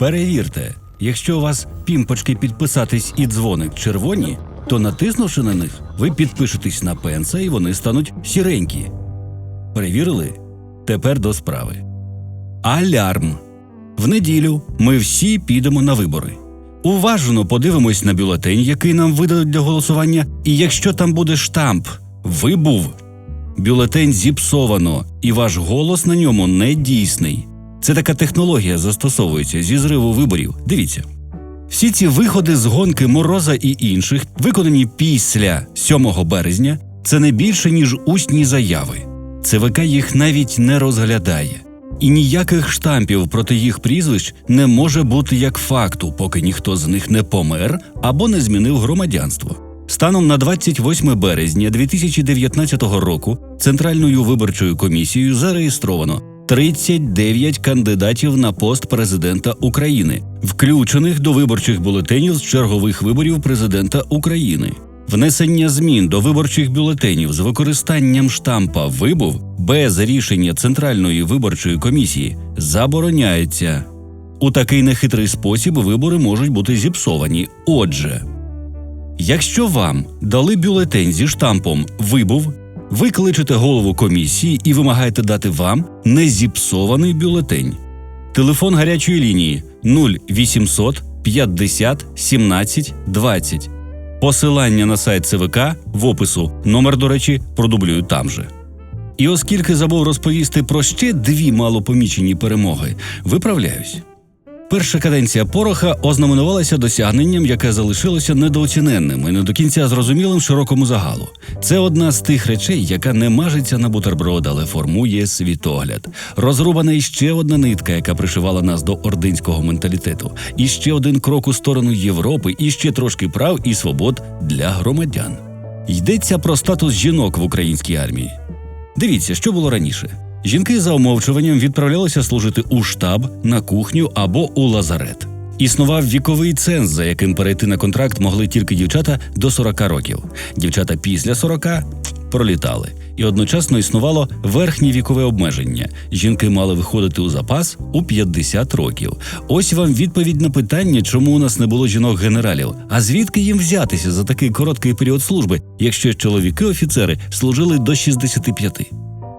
Перевірте, якщо у вас пімпочки підписатись і дзвоник червоні, то натиснувши на них, ви підпишетесь на пенса і вони стануть сіренькі. Перевірили? Тепер до справи. Алярм. В неділю ми всі підемо на вибори. Уважно подивимось на бюлетень, який нам видадуть для голосування, і якщо там буде штамп Вибув. Бюлетень зіпсовано, і ваш голос на ньому не дійсний. Це така технологія застосовується зі зриву виборів. Дивіться. Всі ці виходи з гонки Мороза і інших, виконані після 7 березня, це не більше, ніж усні заяви. ЦВК їх навіть не розглядає. І ніяких штампів проти їх прізвищ не може бути як факту, поки ніхто з них не помер або не змінив громадянство. Станом на 28 березня 2019 року Центральною виборчою комісією зареєстровано 39 кандидатів на пост президента України, включених до виборчих бюлетенів з чергових виборів президента України. Внесення змін до виборчих бюлетенів з використанням штампа вибув без рішення Центральної виборчої комісії забороняється. У такий нехитрий спосіб вибори можуть бути зіпсовані. Отже, якщо вам дали бюлетень зі штампом Вибув, ви кличете голову комісії і вимагаєте дати вам незіпсований бюлетень. Телефон гарячої лінії 0800 50 17 20. Посилання на сайт ЦВК в опису. Номер, до речі, продублюю там же. І оскільки забув розповісти про ще дві малопомічені перемоги, виправляюсь. Перша каденція Пороха ознаменувалася досягненням, яке залишилося недооціненним і не до кінця зрозумілим широкому загалу. Це одна з тих речей, яка не мажеться на бутерброд, але формує світогляд. Розрубана іще одна нитка, яка пришивала нас до ординського менталітету. І ще один крок у сторону Європи, і ще трошки прав і свобод для громадян. Йдеться про статус жінок в українській армії. Дивіться, що було раніше. Жінки за умовчуванням відправлялися служити у штаб, на кухню або у лазарет. Існував віковий ценз, за яким перейти на контракт могли тільки дівчата до 40 років. Дівчата після 40 пролітали. І одночасно існувало верхнє вікове обмеження. Жінки мали виходити у запас у 50 років. Ось вам відповідь на питання, чому у нас не було жінок-генералів. А звідки їм взятися за такий короткий період служби, якщо чоловіки-офіцери служили до 65?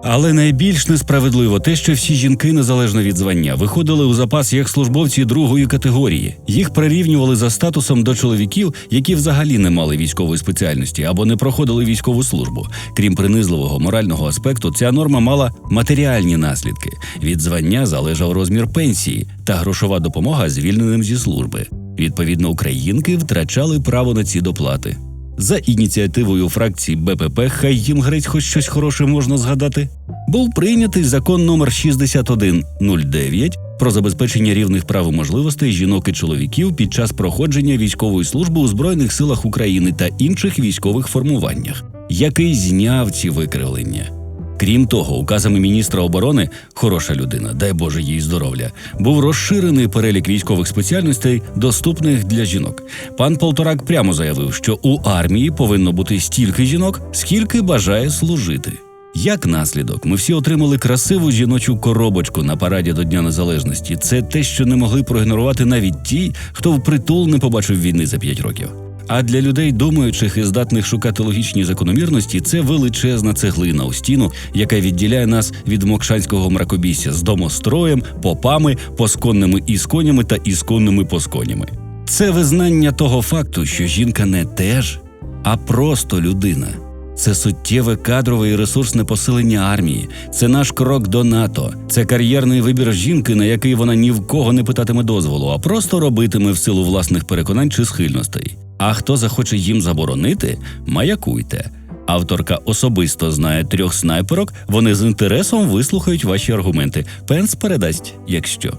Але найбільш несправедливо те, що всі жінки, незалежно від звання, виходили у запас як службовці другої категорії. Їх прирівнювали за статусом до чоловіків, які взагалі не мали військової спеціальності або не проходили військову службу. Крім принизливого морального аспекту, ця норма мала матеріальні наслідки. Від звання залежав розмір пенсії та грошова допомога звільненим зі служби. Відповідно, українки втрачали право на ці доплати. За ініціативою фракції БПП, хай їм греть хоч щось хороше можна згадати, був прийнятий закон номер 6109 про забезпечення рівних прав і можливостей жінок і чоловіків під час проходження військової служби у Збройних силах України та інших військових формуваннях, який зняв ці викривлення. Крім того, указами міністра оборони, хороша людина, дай Боже їй здоров'я, був розширений перелік військових спеціальностей, доступних для жінок. Пан Полторак прямо заявив, що у армії повинно бути стільки жінок, скільки бажає служити. Як наслідок, ми всі отримали красиву жіночу коробочку на параді до Дня Незалежності. Це те, що не могли проігнорувати навіть ті, хто впритул не побачив війни за 5 років. А для людей, думаючих і здатних шукати логічні закономірності, це величезна цеглина у стіну, яка відділяє нас від мокшанського мракобісся з домостроєм, попами, посконними ісконями та ісконними посконями. Це визнання того факту, що жінка не теж, а просто людина. Це суттєве кадрове і ресурсне посилення армії, це наш крок до НАТО, це кар'єрний вибір жінки, на який вона ні в кого не питатиме дозволу, а просто робитиме в силу власних переконань чи схильностей. А хто захоче їм заборонити, маякуйте. Авторка особисто знає трьох снайперок, вони з інтересом вислухають ваші аргументи. Пенс передасть, якщо.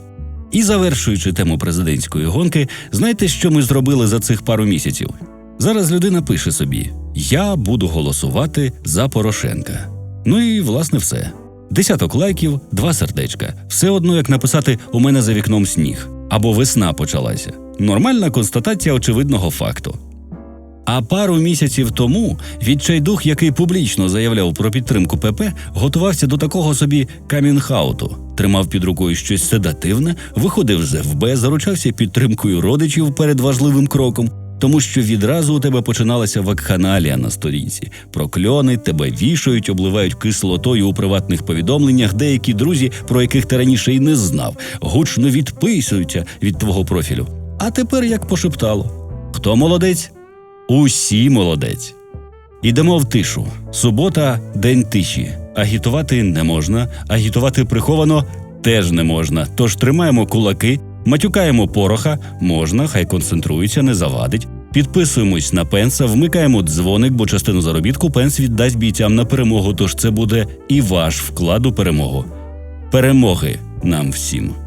І завершуючи тему президентської гонки, знаєте, що ми зробили за цих пару місяців? Зараз людина пише собі: Я буду голосувати за Порошенка. Ну і власне все. Десяток лайків, два сердечка. Все одно як написати У мене за вікном сніг або весна почалася. Нормальна констатація очевидного факту. А пару місяців тому відчайдух, який публічно заявляв про підтримку ПП, готувався до такого собі камінхауту. Тримав під рукою щось седативне, виходив з ФБ, заручався підтримкою родичів перед важливим кроком, тому що відразу у тебе починалася вакханалія на сторінці. Прокльони тебе вішають, обливають кислотою у приватних повідомленнях. Деякі друзі, про яких ти раніше й не знав, гучно відписуються від твого профілю. А тепер як пошептало: хто молодець? Усі молодець. Ідемо в тишу. Субота день тиші. Агітувати не можна, агітувати приховано теж не можна. Тож тримаємо кулаки, матюкаємо пороха, можна, хай концентрується, не завадить. Підписуємось на пенса, вмикаємо дзвоник, бо частину заробітку пенс віддасть бійцям на перемогу. Тож це буде і ваш вклад у перемогу. Перемоги нам всім.